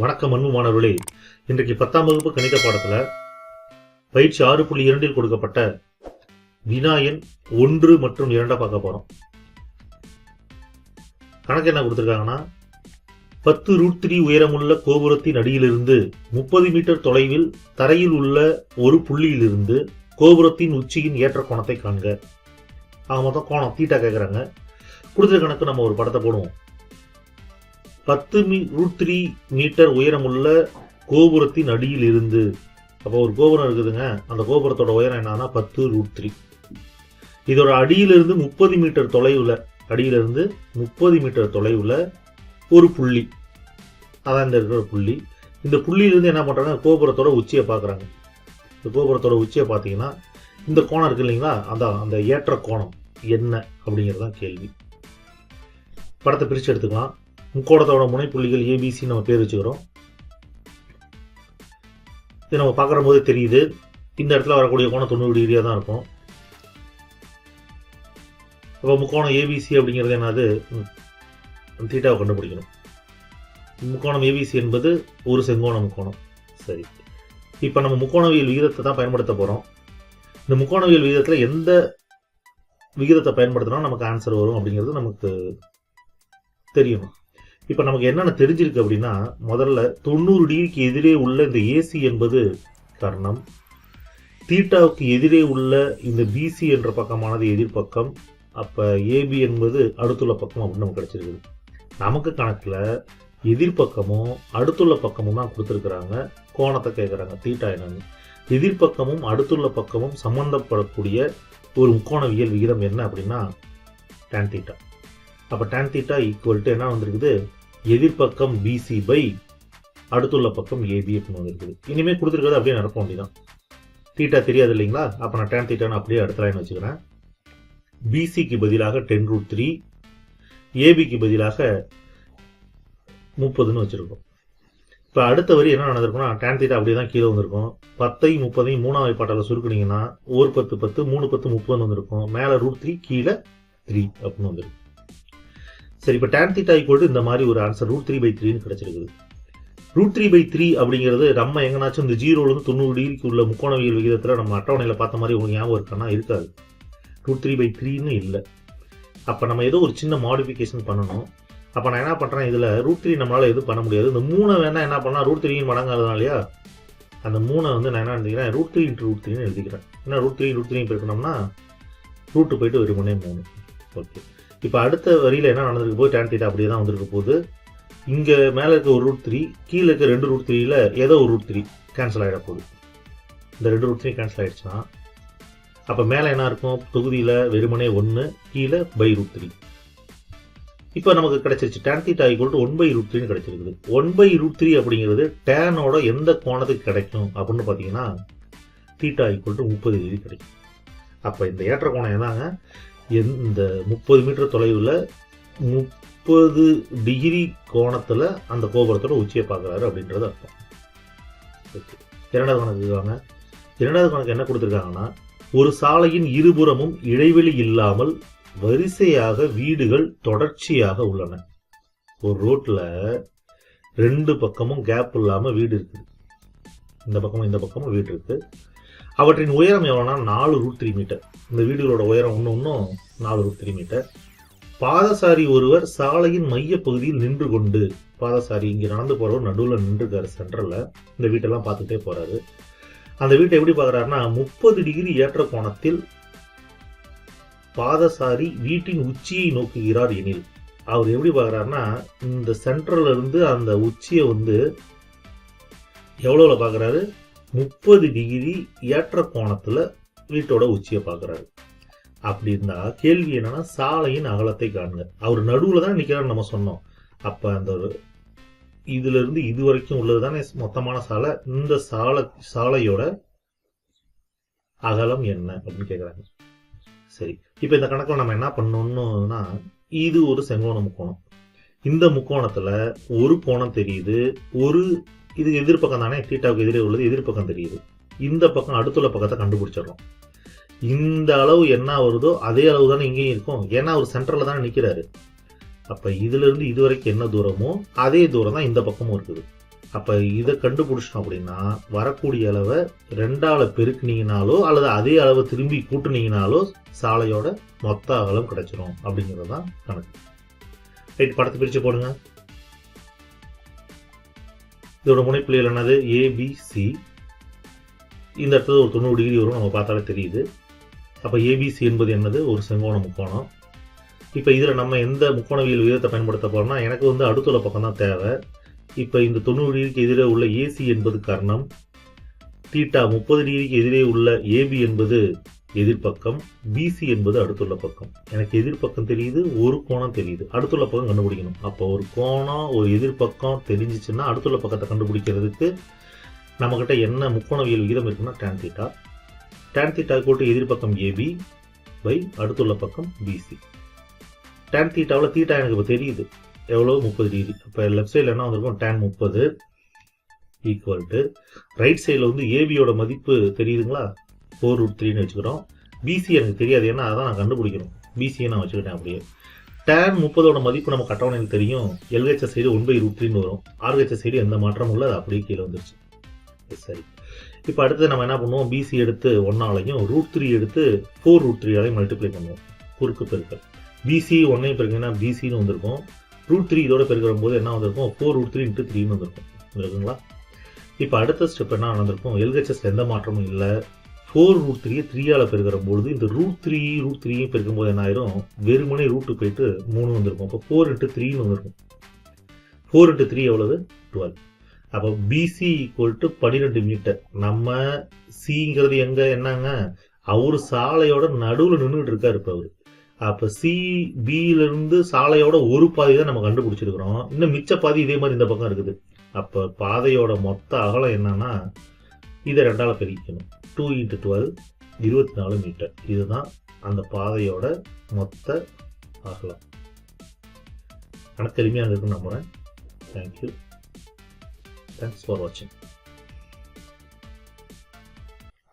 வணக்கம் அன்பு மாணவர்களே. இன்றைக்கு பத்தாம் வகுப்பு கணித பாடத்தில் பயிற்சி ஆறு புள்ளி இரண்டில் கொடுக்கப்பட்ட வினாயன் ஒன்று மற்றும் இரண்டா பார்க்க போறோம். கணக்கு என்ன கொடுத்துருக்காங்கன்னா பத்து ரூட் த்ரீ உயரமுள்ள கோபுரத்தின் அடியிலிருந்து முப்பது மீட்டர் தொலைவில் தரையில் உள்ள ஒரு புள்ளியிலிருந்து கோபுரத்தின் உச்சியின் ஏற்ற கோணத்தை காண்க. அவங்க மொத்தம் கோணம் தீட்டா கேட்குறாங்க கொடுத்துருக்க கணக்கு நம்ம ஒரு படத்தை போடுவோம். பத்து மீ ரூட் த்ரீ மீட்டர் உயரமுள்ள கோபுரத்தின் அடியில் இருந்து அப்போ ஒரு கோபுரம் இருக்குதுங்க அந்த கோபுரத்தோட உயரம் என்னன்னா பத்து ரூட் த்ரீ. இதோட அடியிலிருந்து முப்பது மீட்டர் தொலைவில் அடியிலிருந்து முப்பது மீட்டர் தொலைவில் ஒரு புள்ளி. அதான் இந்த இருக்கிற புள்ளி. இந்த புள்ளியிலிருந்து என்ன பண்ணுறாங்க கோபுரத்தோட உச்சியை பார்க்குறாங்க. இந்த கோபுரத்தோட உச்சியை பார்த்தீங்கன்னா இந்த கோணம் இருக்கு இல்லைங்களா அந்த அந்த ஏற்ற கோணம் என்ன அப்படிங்கிறது தான் கேள்வி. படத்தை பிரித்து எடுத்துக்கலாம். முக்கோணத்தோட முனைப்புள்ளிகள் ஏபிசி நம்ம பேர் வச்சுக்கிறோம். இது நம்ம பார்க்குற போது தெரியுது. இந்த இடத்துல வரக்கூடிய கோணம் தொண்ணூறு டிகிரியாக தான் இருக்கும். அப்போ முக்கோணம் ஏபிசி அப்படிங்கிறது என்னது? தீட்டாவை கண்டுபிடிக்கணும். முக்கோணம் ஏபிசி என்பது ஒரு செங்கோண முக்கோணம். சரி. இப்போ நம்ம முக்கோணவியல் விகிதத்தை தான் பயன்படுத்த போகிறோம் இந்த முக்கோணவியல் விகிதத்தில் எந்த விகிதத்தை பயன்படுத்தினா நமக்கு ஆன்சர் வரும் அப்படிங்கிறது நமக்கு தெரியணும் இப்போ நமக்கு என்னென்ன தெரிஞ்சிருக்கு அப்படின்னா முதல்ல தொண்ணூறு டிகிரிக்கு எதிரே உள்ள இந்த ஏசி என்பது கர்ணம் தீட்டாவுக்கு எதிரே உள்ள இந்த பிசி என்ற பக்கமானது எதிர்பக்கம் அப்போ ஏபி என்பது அடுத்துள்ள பக்கம் அப்படின்னு நமக்கு கிடச்சிருக்குது. நமக்கு கணக்கில் எதிர்பக்கமும் அடுத்துள்ள பக்கமும் தான் கொடுத்துருக்குறாங்க. கோணத்தை கேட்குறாங்க தீட்டா என்னன்னு. எதிர்பக்கமும் அடுத்துள்ள பக்கமும் சம்பந்தப்படக்கூடிய ஒரு முக்கோணவியல் விகிதம் என்ன அப்படின்னா டேன் தீட்டா அப்போ டேன் தீட்டா ஈக்குவல் டு என்ன வந்திருக்குது? எதிர்பக்கம் பிசி பை அடுத்துள்ள பக்கம் ஏபி அப்படின்னு வந்திருக்குது இனிமேல் கொடுத்துருக்கிறது அப்படியே நடக்க அப்படிதான். தீட்டா தெரியாது இல்லைங்களா? அப்போ நான் டேன் தீட்டான்னு அப்படியே அடுத்த லைன் வச்சுக்கிறேன். பிசிக்கு பதிலாக டென் ரூட் த்ரீ ஏபிக்கு பதிலாக முப்பதுன்னு வச்சுருக்கோம். இப்போ அடுத்த வரி என்ன நடந்திருக்கும்னா டேன் தீட்டா அப்படியே தான் கீழே வந்திருக்கும். பத்தையும் முப்பதையும் மூணாவது பாட்டில் சுருக்குனீங்கன்னா ஒரு பத்து பத்து மூணு பத்து முப்பதுன்னு வந்திருக்கும். மேலே ரூட் த்ரீ கீழே த்ரீ அப்படின்னு வந்திருக்கும் சரி இப்போ டேன் தீட்டா ஈக்குவல் இந்த மாதிரி ஒரு ஆன்சர் ரூட் த்ரீ பை த்ரீன்னு கிடச்சிருக்குது. ரூட் த்ரீ பை த்ரீ அப்படிங்கிறது நம்ம எங்கனாச்சும் இந்த ஜீரோலேருந்து தொண்ணூறு டிகிரிக்கு உள்ள முக்கோணவியல் விகிதத்தில் நம்ம அட்டவணையில் பார்த்த மாதிரி ஒரு ஞாபகம் இருக்கானா? இருக்காது. ரூட் த்ரீ பை த்ரீன்னு இல்லை. அப்போ நம்ம ஏதோ ஒரு சின்ன மாடிஃபிகேஷன் பண்ணணும். அப்போ நான் என்ன பண்ணுறேன் இதில் ரூட் த்ரீ நம்மளால் எதுவும் பண்ண முடியாது. இந்த மூணை வேணால் என்ன பண்ணலாம் ரூட் த்ரீன்னு மடங்காதனாலயா அந்த மூணை வந்து நான் என்ன எழுதிக்கிறேன் ரூட் த்ரீ இன்ட்டு ரூட் த்ரீன்னு எழுதிக்கிறேன். ஏன்னா ரூட் த்ரீ ரூட் த்ரீ போயிருக்கணும்னா ரூட்டு போயிட்டு ஒரு மூணே மூணு. ஓகே இப்போ அடுத்த வரியில் என்ன நடந்திருக்கு? போது டேன் தீட்டா அப்படியே தான் வந்திருக்க போகுது. இங்கே மேலே இருக்க ஒரு ரூட் த்ரீ கீழே இருக்க ரெண்டு ரூட் த்ரீயில் ஏதோ ஒரு ரூட் த்ரீ கேன்சல் ஆகிட போகுது. இந்த ரெண்டு ரூட் த்ரீ கேன்சல் ஆகிடுச்சுன்னா அப்போ மேலே என்ன இருக்கும்? தொகுதியில் வெறுமனே ஒன்று கீழே பை ரூட் த்ரீ இப்போ நமக்கு கிடைச்சிருச்சு. Tan theta equal to one by root த்ரீன்னு கிடைச்சிருக்குது. ஒன் பை ரூட் த்ரீ அப்படிங்கிறது டேனோட எந்த கோணத்துக்கு கிடைக்கும்? அப்படின்னு பார்த்தீங்கன்னா தீட்டா ஈக்குவல் டு முப்பது டிகிரி கிடைக்கும். அப்போ இந்த ஏற்ற கோணம் என்னங்க? இந்த முப்பது மீட்டர் தொலைவில் முப்பது டிகிரி கோணத்தில் அந்த கோபுரத்தோட உச்சியை பார்க்குறாரு அப்படின்றது அர்த்தம். ஓகே. இரண்டாவது கணக்கு வாங்க. இரண்டாவது கணக்கு என்ன கொடுத்துருக்காங்கன்னா ஒரு சாலையின் இருபுறமும் இடைவெளி இல்லாமல் வரிசையாக வீடுகள் தொடர்ச்சியாக உள்ளன. ஒரு ரோட்டில் ரெண்டு பக்கமும் கேப் இல்லாமல் வீடு இருக்குது. இந்த பக்கமும் இந்த பக்கமும் வீடு இருக்குது அவற்றின் உயரம் எவ்வளோனா நாலு ரூட் த்ரீ மீட்டர் இந்த வீடுகளோட உயரம் ஒன்று ஒன்றும் நாலு ரூட் த்ரீ மீட்டர் பாதசாரி ஒருவர் சாலையின் மைய பகுதியில் நின்று கொண்டு பாதசாரி இங்கே நடந்து போகிறவர் நடுவில் நின்றுக்காரு சென்டரில் இந்த வீட்டெல்லாம் பார்த்துட்டே போகிறாரு அந்த வீட்டை எப்படி பார்க்குறாருன்னா முப்பது டிகிரி ஏற்ற கோணத்தில் பாதசாரி வீட்டின் உச்சியை நோக்குகிறார் எனில். அவர் எப்படி பார்க்குறாருன்னா இந்த சென்டர்ல இருந்து அந்த உச்சியை வந்து எவ்வளோவில் பார்க்குறாரு? முப்பது டிகிரி ஏற்ற கோணத்துல வீட்டோட உச்சியை பார்க்குறாரு. அப்படி இருந்தா கேள்வி என்னன்னா சாலையின் அகலத்தை காணுங்க அவர் நடுவில் தான் நிற்கிறான்னு நம்ம சொன்னோம். அப்போ அந்த ஒரு- இதுல இருந்து இது வரைக்கும் உள்ளது தானே மொத்தமான சாலை? இந்த சாலை சாலையோட அகலம் என்ன அப்படின்னு கேட்குறாங்க சரி இப்போ இந்த கணக்கில் நம்ம என்ன பண்ணணும்னா இது ஒரு செங்கோண முக்கோணம். இந்த முக்கோணத்துல ஒரு கோணம் தெரியுது ஒரு இது எதிர்ப்பக்கம் தானே? தீட்டாவுக்கு எதிரே உள்ளது எதிர்ப்பக்கம் தெரியுது. இந்த பக்கம் அடுத்துள்ள பக்கத்தை கண்டுபிடிச்சிடறோம். இந்த அளவு என்ன வருதோ அதே அளவு தானே இங்கேயும் இருக்கும். ஏன்னா அவர் சென்டரில் தானே நிற்கிறாரு அப்போ இதுலேருந்து இது வரைக்கும் என்ன தூரமோ அதே தூரம் தான் இந்த பக்கமும் இருக்குது. அப்போ இதை கண்டுபிடிச்சிட்டோம் அப்படின்னா வரக்கூடிய அளவை ரெண்டாவில் பெருக்குனீங்கனாலோ அல்லது அதே அளவை திரும்பி கூட்டுனீங்கனாலோ சாலையோட மொத்த அகலம் கிடைச்சிரும் அப்படிங்கிறது தான் கணக்கு. ரைட் படத்தை பிரித்து போடுங்க. இதோட முனைப்புள்ளிகள் என்னது? ஏபிசி இந்த இடத்துல ஒரு தொண்ணூறு டிகிரி வரும் நம்ம பார்த்தாலே தெரியுது. அப்போ ஏபிசி என்பது என்னது? ஒரு செங்கோண முக்கோணம். இப்போ இதில் நம்ம எந்த முக்கோணவியல் விகிதத்தை பயன்படுத்த போகிறோம்னா எனக்கு வந்து அடுத்துள்ள பக்கம் தான் தேவை. இப்போ இந்த தொண்ணூறு டிகிரிக்கு எதிரே உள்ள ஏசி என்பது கர்ணம். தீட்டா முப்பது டிகிரிக்கு எதிரே உள்ள ஏபி என்பது எதிர்ப்பக்கம் பிசி என்பது அடுத்துள்ள பக்கம். எனக்கு எதிர்ப்பக்கம் தெரியுது ஒரு கோணம் தெரியுது. அடுத்துள்ள பக்கம் கண்டுபிடிக்கணும். அப்போ ஒரு கோணம் ஒரு எதிர்ப்பக்கம் தெரிஞ்சிச்சுன்னா அடுத்துள்ள பக்கத்தை கண்டுபிடிக்கிறதுக்கு நம்மக்கிட்ட என்ன முக்கோணவியல் விகிதம் இருக்குன்னா டேன் தீட்டா டேன் தீட்டா கூட்டு எதிர்ப்பக்கம் ஏபி பை அடுத்துள்ள பக்கம் பிசி டேன் தீட்டாவில் தீட்டா எனக்கு இப்போ தெரியுது. எவ்வளோ முப்பது டிகிரி. இப்போ லெஃப்ட் சைடில் என்ன வந்திருக்கும்? டேன் முப்பது ஈக்குவல் டு ரைட் சைடில் வந்து ஏபியோட மதிப்பு தெரியுதுங்களா? ஃபோர் ரூட் த்ரீன்னு வச்சுக்கிறோம். பிசி எனக்கு தெரியாது. ஏன்னா அதான் நான் கண்டுபிடிக்கணும். பிசியை நான் வச்சுக்கிட்டேன் அப்படியே. டேன் முப்பதோட மதிப்பு நம்ம கட்டவணைக்கு தெரியும். LHS side one by root த்ரீன்னு வரும். ஆர்ஹெச்எஸ் சைடு எந்த மாற்றமும் இல்லை. அது அப்படியே கீழே வந்துருச்சு. சரி. இப்போ அடுத்து நம்ம என்ன பண்ணுவோம்? பிசி எடுத்து ஒன்னாலையும் ரூட் த்ரீ எடுத்து ஃபோர் ரூட் த்ரீயாலையும் மல்டிப்ளை பண்ணுவோம். குறுக்கு பெருக்கல். பிசி ஒன்னையும் பெருக்கிங்கன்னா பிசின்னு வந்திருக்கும். ரூட் த்ரீ இதோட பெருக்கிற போது என்ன வந்திருக்கும்? ஃபோர் ரூட் த்ரீ இன்ட்டு த்ரீன்னு வந்திருக்கும். இருக்குங்களா இப்போ அடுத்த ஸ்டெப் என்ன நடந்திருக்கும்? எல்ஹெச்எஸ்ல எந்த மாற்றமும் இல்லை. ஃபோர் ரூட் த்ரீயை த்ரீயால் பெருக்கிற பொழுது இந்த ரூட் த்ரீ ரூட் த்ரீயும் பெருக்கும் போது என்ன ஆயிரும் வெறுமனே ரூட்டு போயிட்டு மூணு வந்திருக்கும். அப்போ ஃபோர் இன்ட்டு த்ரீன்னு வந்திருக்கும். ஃபோர் இன்ட்டு த்ரீ எவ்வளவு? டுவெல் அப்போ பிசி ஈக்குவல் டு பன்னிரெண்டு மீட்டர் நம்ம சிங்கிறது எங்க? என்னங்க? அவர் சாலையோட நடுவில் நின்றுட்டு இருக்காரு இப்போ அவர். அப்போ சி பியிலிருந்து சாலையோட ஒரு பாதி தான் நம்ம கண்டுபிடிச்சிருக்கிறோம். இன்னும் மிச்ச பாதி இதே மாதிரி இந்த பக்கம் இருக்குது. அப்போ பாதையோட மொத்த அகலம் என்னன்னா இதை ரெண்டால் பிரிக்கணும். டூ இன்ட்டு டுவெல் இருபத்தி நாலு மீட்டர் இதுதான் அந்த பாதையோட மொத்த அகலம். கணக்கு எளிமையாக இருக்குன்னு நம்புகிறேன் தேங்க்யூ தேங்க்ஸ் ஃபார் வாட்சிங்